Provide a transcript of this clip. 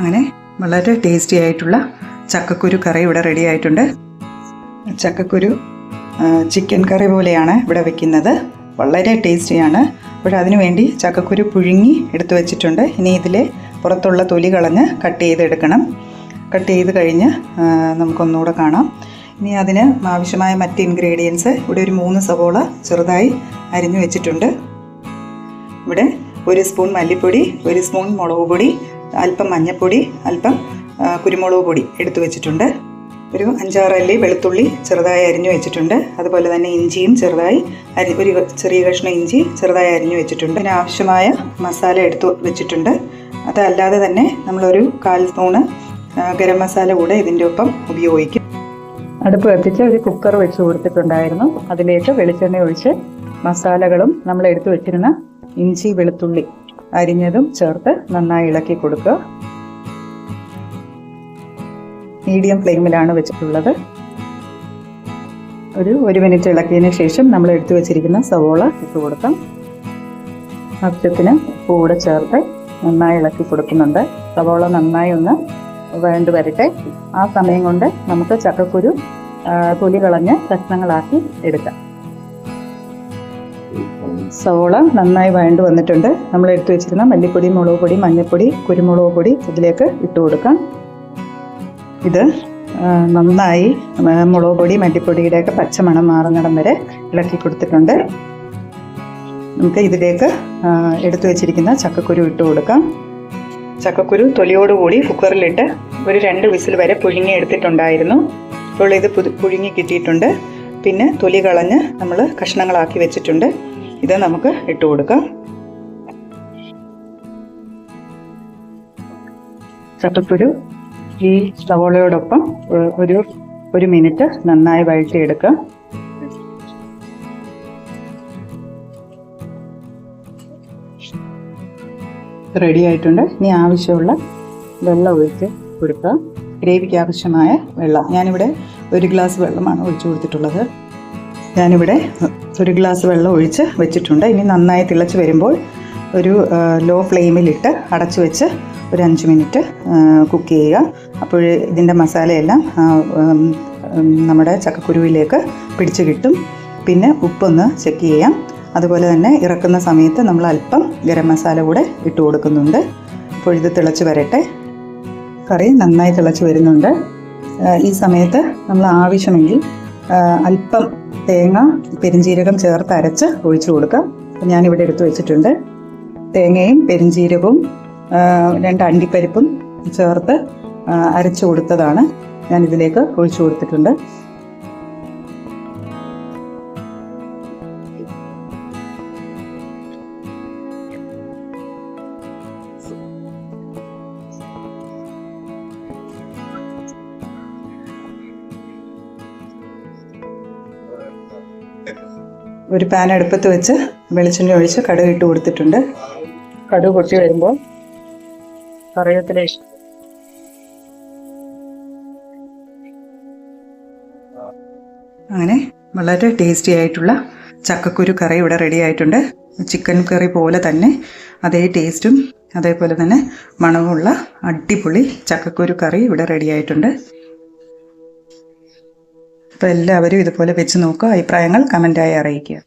അങ്ങനെ വളരെ ടേസ്റ്റി ആയിട്ടുള്ള ചക്കക്കുരു കറി ഇവിടെ റെഡി ആയിട്ടുണ്ട്. ചക്കക്കുരു ചിക്കൻ കറി പോലെയാണ് ഇവിടെ വെക്കുന്നത്. വളരെ ടേസ്റ്റിയാണ് അപ്പോൾ അതിനു വേണ്ടി ചക്കക്കുരു പുഴുങ്ങി എടുത്തു വെച്ചിട്ടുണ്ട്. ഇനി ഇതിലെ പുറത്തുള്ള തൊലി കളഞ്ഞ് കട്ട് ചെയ്തെടുക്കണം. കട്ട് ചെയ്ത് കഴിഞ്ഞ് നമുക്കൊന്നുകൂടെ കാണാം. ഇനി അതിന് ആവശ്യമായ മറ്റ് ഇൻഗ്രീഡിയൻസ് ഇവിടെ ഒരു മൂന്ന് സവോള ചെറുതായി അരിഞ്ഞു വെച്ചിട്ടുണ്ട്. ഇവിടെ ഒരു സ്പൂൺ മല്ലിപ്പൊടി ഒരു സ്പൂൺ മുളക് പൊടി അല്പം മഞ്ഞൾപ്പൊടി അല്പം കുരുമുളക് പൊടി എടുത്തു വെച്ചിട്ടുണ്ട്. ഒരു അഞ്ചാറ് അല്ലി വെളുത്തുള്ളി ചെറുതായി അരിഞ്ഞു വെച്ചിട്ടുണ്ട്. അതുപോലെ തന്നെ ഇഞ്ചിയും ചെറുതായി അരി ഒരു ചെറിയ കഷ്ണം ഇഞ്ചി ചെറുതായി അരിഞ്ഞു വെച്ചിട്ടുണ്ട്. പിന്നെ ആവശ്യമായ മസാല എടുത്തു വെച്ചിട്ടുണ്ട്. അതല്ലാതെ തന്നെ നമ്മളൊരു കാൽ സ്പൂണ് ഗരം മസാല കൂടെ ഇതിന്റെ ഒപ്പം ഉപയോഗിക്കും. അടുപ്പ് കത്തിച്ച് ഒരു കുക്കർ വെച്ച് കൊടുത്തിട്ടുണ്ടായിരുന്നു അതിലേക്ക് വെളിച്ചെണ്ണ ഒഴിച്ച് മസാലകളും നമ്മൾ എടുത്തു വെച്ചിരുന്ന ഇഞ്ചി വെളുത്തുള്ളി അരിഞ്ഞതും ചേർത്ത് നന്നായി ഇളക്കി കൊടുക്കുക. മീഡിയം ഫ്ലെയിമിലാണ് വെച്ചിട്ടുള്ളത്. ഒരു ഒരു മിനിറ്റ് ഇളക്കിയതിന് ശേഷം നമ്മൾ എടുത്തു വെച്ചിരിക്കുന്ന സവോള ഇട്ട് കൊടുക്കാം. ആവശ്യത്തിന് കൂടെ ചേർത്ത് നന്നായി ഇളക്കി കൊടുക്കുന്നുണ്ട്. സവോള നന്നായി ഒന്ന് വേണ്ടി വരട്ടെ. ആ സമയം കൊണ്ട് നമുക്ക് ചക്കക്കുരു തൊലി കളഞ്ഞ് കഷ്ണങ്ങളാക്കി എടുക്കാം. സവോള നന്നായി വഴണ്ട് വന്നിട്ടുണ്ട്. നമ്മൾ എടുത്തു വെച്ചിരുന്ന മല്ലിപ്പൊടി മുളക് പൊടി മഞ്ഞൾപ്പൊടി കുരുമുളക് പൊടി ഇതിലേക്ക് ഇട്ട് കൊടുക്കാം. ഇത് നന്നായി മുളക് പൊടി മല്ലിപ്പൊടിയുടെയൊക്കെ പച്ചമണം മാറുന്നിടം വരെ ഇളക്കി കൊടുത്തിട്ടുണ്ട്. നമുക്ക് ഇതിലേക്ക് എടുത്തു വെച്ചിരിക്കുന്ന ചക്കക്കുരു ഇട്ട് കൊടുക്കാം. ചക്കക്കുരു തൊലിയോടുകൂടി കുക്കറിലിട്ട് ഒരു രണ്ട് വിസിൽ വരെ പുഴുങ്ങി എടുത്തിട്ടുണ്ടായിരുന്നു. ഇപ്പോൾ ഇത് പുഴുങ്ങി കിട്ടിയിട്ടുണ്ട്. പിന്നെ തൊലി കളഞ്ഞ് നമ്മൾ കഷ്ണങ്ങളാക്കി വെച്ചിട്ടുണ്ട്. ഇത് നമുക്ക് ഇട്ട് കൊടുക്കാം. ചക്കക്കുരു ഈ സവോളയോടൊപ്പം ഒരു ഒരു മിനിറ്റ് നന്നായി വഴറ്റിയെടുക്കുക റെഡി ആയിട്ടുണ്ട്. ഇനി ആവശ്യമുള്ള വെള്ളം ഒഴിച്ച് കൊടുക്കുക ഗ്രേവിക്ക് ആവശ്യമായ വെള്ളം. ഞാനിവിടെ ഒരു ഗ്ലാസ് വെള്ളമാണ് ഒഴിച്ചു കൊടുത്തിട്ടുള്ളത്. ഞാനിവിടെ ഒരു ഗ്ലാസ് വെള്ളം ഒഴിച്ച് വെച്ചിട്ടുണ്ട്. ഇനി നന്നായി തിളച്ച് വരുമ്പോൾ ഒരു ലോ ഫ്ലെയിമിലിട്ട് അടച്ചു വെച്ച് ഒരു അഞ്ച് മിനിറ്റ് കുക്ക് ചെയ്യുക. അപ്പോൾ ഇതിന്റെ മസാലയെല്ലാം നമ്മുടെ ചക്കക്കുരുവിലേക്ക് പിടിച്ച് കിട്ടും. പിന്നെ ഉപ്പൊന്ന് ചെക്ക് ചെയ്യാം. അതുപോലെ തന്നെ ഇറക്കുന്ന സമയത്ത് നമ്മൾ അല്പം ഗരം മസാല കൂടെ ഇട്ട് കൊടുക്കുന്നുണ്ട്. അപ്പോൾ ഇത് തിളച്ച് വരട്ടെ. കറി നന്നായി തിളച്ച് വരുന്നുണ്ട്. ഈ സമയത്ത് നമ്മൾ ആവശ്യമെങ്കിൽ അല്പം തേങ്ങ പെരിഞ്ജീരകം ചേർത്ത് അരച്ച് ഒഴിച്ചു കൊടുക്കാം ഞാനിവിടെ എടുത്തു വെച്ചിട്ടുണ്ട്. തേങ്ങയും പെരിഞ്ജീരകവും രണ്ട് അണ്ടിപ്പരിപ്പും ചേർത്ത് അരച്ചു കൊടുത്തതാണ് ഞാനിതിലേക്ക് ഒഴിച്ചു കൊടുത്തിട്ടുണ്ട്. ഒരു പാൻ അടുപ്പത്ത് വെച്ച് വെളിച്ചെണ്ണ ഒഴിച്ച് കടുക് ഇട്ട് കൊടുത്തിട്ടുണ്ട്. കടുക് പൊട്ടി വരുമ്പോൾ കറിവേപ്പില അങ്ങനെ വളരെ ടേസ്റ്റി ആയിട്ടുള്ള ചക്കക്കുരു കറി ഇവിടെ റെഡി ആയിട്ടുണ്ട്. ചിക്കൻ കറി പോലെ തന്നെ അതേ ടേസ്റ്റും അതേപോലെ തന്നെ മണവുമുള്ള അടിപൊളി ചക്കക്കുരു കറി ഇവിടെ റെഡി ആയിട്ടുണ്ട്. അപ്പോൾ എല്ലാവരും ഇതുപോലെ വെച്ച് നോക്കുക അഭിപ്രായങ്ങൾ കമന്റായി അറിയിക്കുക.